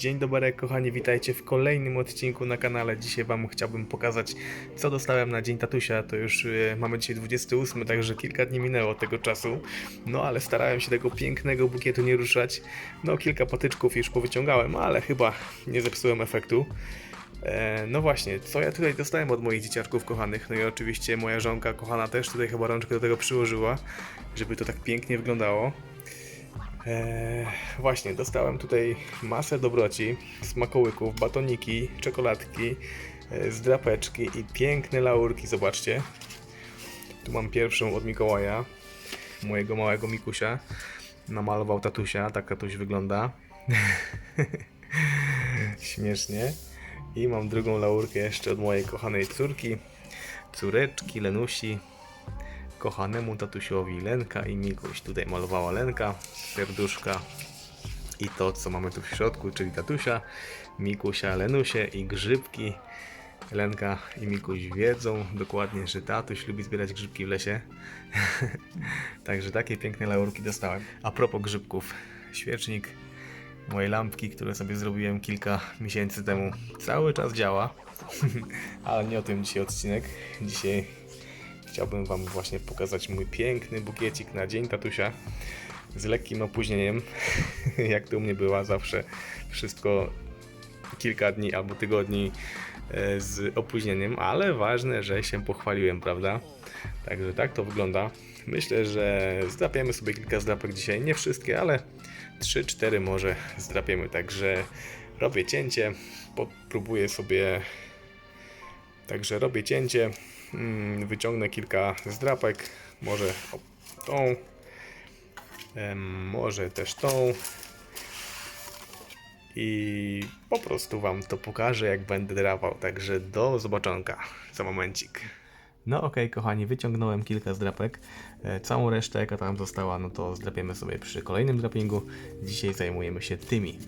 Dzień dobry kochani, witajcie w kolejnym odcinku na kanale. Dzisiaj wam chciałbym pokazać co dostałem na Dzień Tatusia. To już e, mamy dzisiaj 28, także kilka dni minęło od tego czasu. No ale starałem się tego pięknego bukietu nie ruszać. No kilka patyczków już powyciągałem, ale chyba nie zepsułem efektu. E, no właśnie, co ja tutaj dostałem od moich dzieciaczków kochanych? No i oczywiście moja żonka kochana też tutaj chyba rączkę do tego przyłożyła, żeby to tak pięknie wyglądało. Eee, właśnie, dostałem tutaj masę dobroci, smakołyków, batoniki, czekoladki, e, zdrapeczki i piękne laurki, zobaczcie. Tu mam pierwszą od Mikołaja, mojego małego Mikusia. Namalował tatusia, tak tatuś wygląda. Śmiesznie. I mam drugą laurkę jeszcze od mojej kochanej córki, córeczki, Lenusi, kochanemu tatusiowi Lenka i Mikuś. Tutaj malowała Lenka, serduszka i to, co mamy tu w środku, czyli tatusia, Mikusia, Lenusie i grzybki. Lenka i Mikuś wiedzą dokładnie, że tatuś lubi zbierać grzybki w lesie. Także takie piękne laurki dostałem. A propos grzybków, świecznik mojej lampki, które sobie zrobiłem kilka miesięcy temu, cały czas działa. Ale nie o tym dzisiaj odcinek. Dzisiaj chciałbym Wam właśnie pokazać mój piękny bukiecik na Dzień Tatusia z lekkim opóźnieniem, jak to u mnie była zawsze wszystko kilka dni albo tygodni e, z opóźnieniem, ale ważne, że się pochwaliłem, prawda? Także tak to wygląda. Myślę, że zdrapiemy sobie kilka zdrapek dzisiaj, nie wszystkie, ale 3-4 może zdrapiemy, także robię cięcie, popróbuję sobie Także robię cięcie, wyciągnę kilka zdrapek, może tą, może też tą i po prostu Wam to pokażę jak będę drawał, także do zobaczonka za momencik. No okej kochani, wyciągnąłem kilka zdrapek, e, całą resztę jaka tam została, no to zdrapiemy sobie przy kolejnym drapingu, dzisiaj zajmujemy się tymi.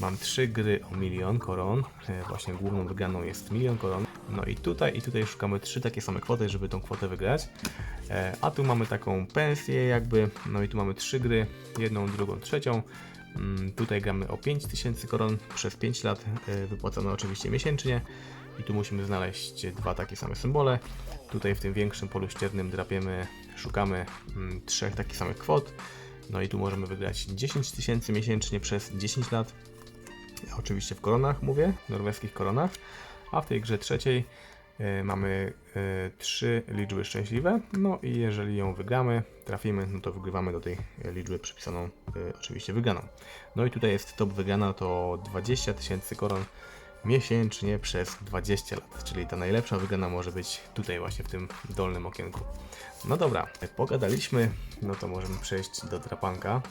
Mam trzy gry o milion koron, e, właśnie główną wygraną jest milion koron, no i tutaj i tutaj szukamy trzy takie same kwoty, żeby tą kwotę wygrać. E, A tu mamy taką pensję jakby, no i tu mamy trzy gry, jedną, drugą, trzecią. Mm, Tutaj gramy o 5000 koron przez 5 lat, e, wypłacone oczywiście miesięcznie. I tu musimy znaleźć dwa takie same symbole. Tutaj w tym większym polu ściernym drapiemy, szukamy mm, trzech takich samych kwot. No i tu możemy wygrać 10 tysięcy miesięcznie przez 10 lat. Oczywiście w koronach mówię, norweskich koronach. A w tej grze trzeciej e, mamy e, trzy liczby szczęśliwe. No i jeżeli ją wygramy, trafimy, no to wygrywamy do tej liczby przypisaną e, oczywiście wygraną. No i tutaj jest top wygrana to 20 tysięcy koron miesięcznie przez 20 lat, czyli ta najlepsza wygrana może być tutaj właśnie w tym dolnym okienku. No dobra, pogadaliśmy, no to możemy przejść do drapanka.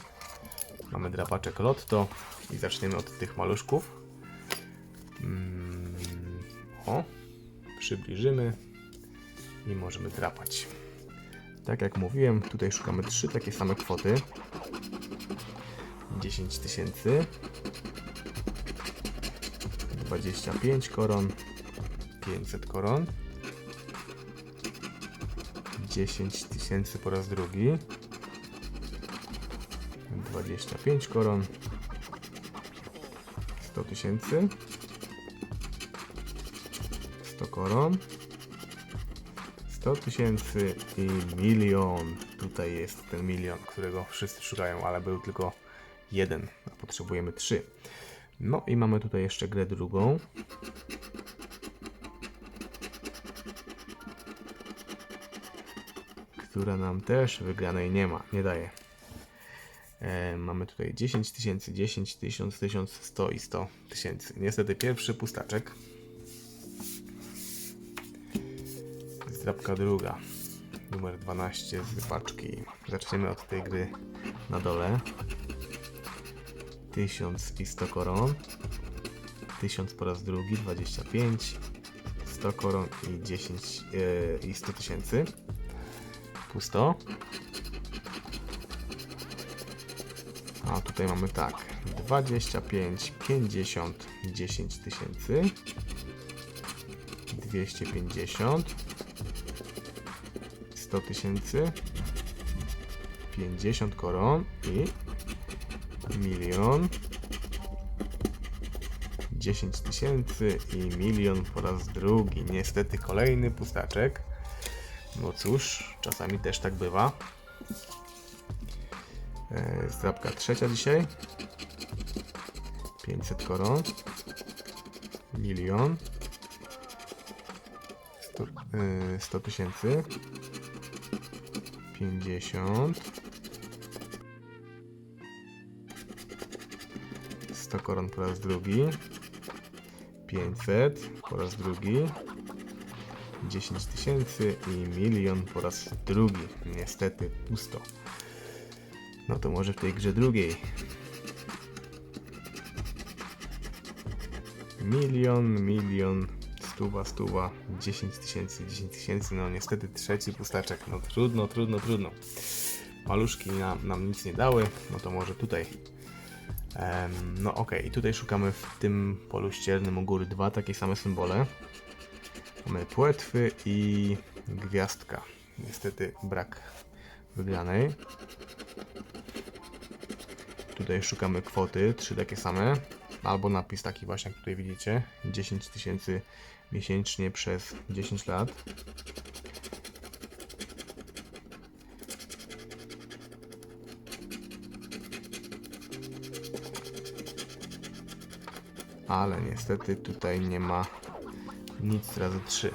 Mamy drapaczek Lotto i zaczniemy od tych maluszków. Mm, o, przybliżymy i możemy drapać. Tak jak mówiłem, tutaj szukamy trzy takie same kwoty. 10 tysięcy, 25 koron, 500 koron, 10 tysięcy po raz drugi, 25 koron, 100 tysięcy, 100 koron, 100 tysięcy i milion. Tutaj jest ten milion, którego wszyscy szukają, ale był tylko jeden, a potrzebujemy trzy. No i mamy tutaj jeszcze grę drugą. Która nam też wygranej nie ma, nie daje. E, mamy tutaj 10 tysięcy, 10 tysiąc, 1000, 100 i 100 tysięcy. Niestety pierwszy pustaczek. Zdrabka druga. Numer 12 z paczki. Zaczniemy od tej gry na dole. 1000 i 100 koron. 1000 po raz drugi, 25. 100 koron i 10 e, i 100 tysięcy. Pusto. A tutaj mamy tak. 25, 50, 10 tysięcy. 250. 100 tysięcy. 50 koron i milion 10 tysięcy i milion po raz drugi. Niestety kolejny pustaczek. No cóż, czasami też tak bywa. E, Zdrabka trzecia dzisiaj. 500 koron. Milion. 100 e, 100 tysięcy. 50. 100 koron po raz drugi. 500 po raz drugi. 10 tysięcy i milion po raz drugi. Niestety pusto. No to może w tej grze drugiej. Milion, milion, stuwa, stuwa, 10 tysięcy, 10 tysięcy, no niestety trzeci pustaczek, no trudno, trudno, trudno. Maluszki nam, nam nic nie dały, no to może tutaj. Em, no okej, i tutaj szukamy w tym polu ściernym u góry dwa takie same symbole. Mamy płetwy i gwiazdka. Niestety brak wygranej. Tutaj szukamy kwoty, trzy takie same. Albo napis taki właśnie, jak tutaj widzicie. 10 tysięcy miesięcznie przez 10 lat. Ale niestety tutaj nie ma nic razy 3.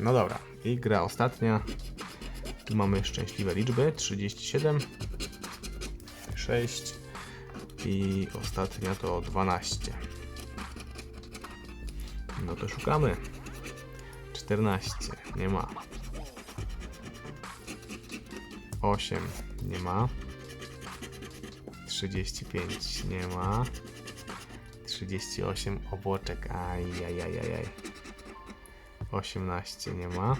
No dobra, i gra ostatnia. Tu mamy szczęśliwe liczby 37, 6 i ostatnia to 12. No to szukamy. 14 nie ma. 8 nie ma. 35 nie ma. 38 obłoczek. Ajajajajaj. 18 nie ma.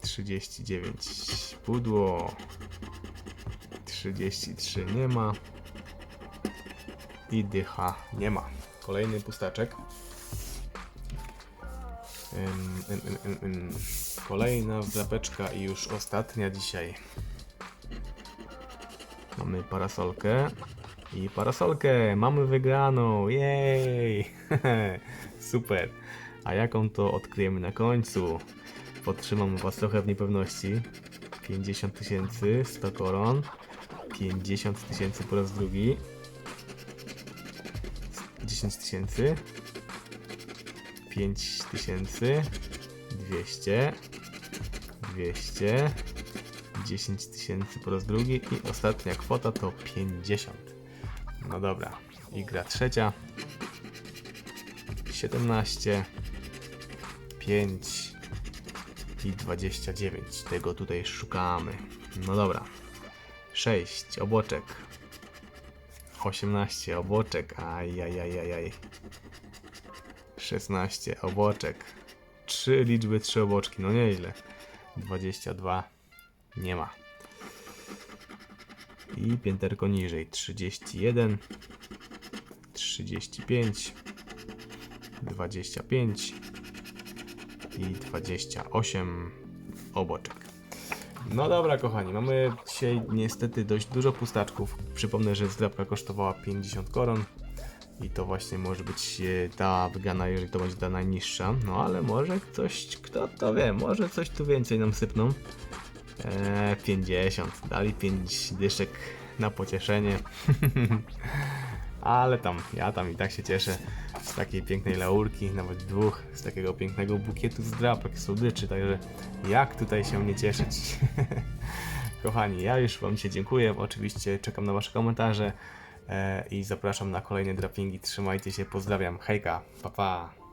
39 pudło. 33 nie ma. I dycha nie ma. Kolejny pustaczek. Ym, ym, ym, ym. Kolejna wzapeczka i już ostatnia dzisiaj. Mamy parasolkę. I parasolkę! Mamy wygraną! Jej! Super! A jaką to odkryjemy na końcu? Podtrzymam was trochę w niepewności. 50 tysięcy, 100 koron. 50 tysięcy po raz drugi. 10 tysięcy. 5 tysięcy. 200. 200. 10 tysięcy po raz drugi i ostatnia kwota to 50. No dobra, i gra trzecia. 17, 5 i 29. Tego tutaj szukamy. No dobra. 6 obłoczek. 18 obłoczek. Ajajajajaj. 16 obłoczek. 3 liczby, 3 oboczki. No nieźle. 22 nie ma. I pięterko niżej 31, 35, 25 i 28 oboczek. No dobra, kochani, mamy dzisiaj niestety dość dużo pustaczków. Przypomnę, że zdrabka kosztowała 50 koron. I to właśnie może być e, ta wygrana, jeżeli to będzie ta najniższa. No ale może coś, kto to wie, może coś tu więcej nam sypną. Eee, 50. Dali 5 dyszek na pocieszenie. Ale tam, ja tam i tak się cieszę z takiej pięknej laurki, nawet dwóch, z takiego pięknego bukietu z drapek, słodyczy, także jak tutaj się nie cieszyć. Kochani, ja już Wam dzisiaj dziękuję, oczywiście czekam na Wasze komentarze e, i zapraszam na kolejne drapingi. Trzymajcie się, pozdrawiam, hejka, pa pa.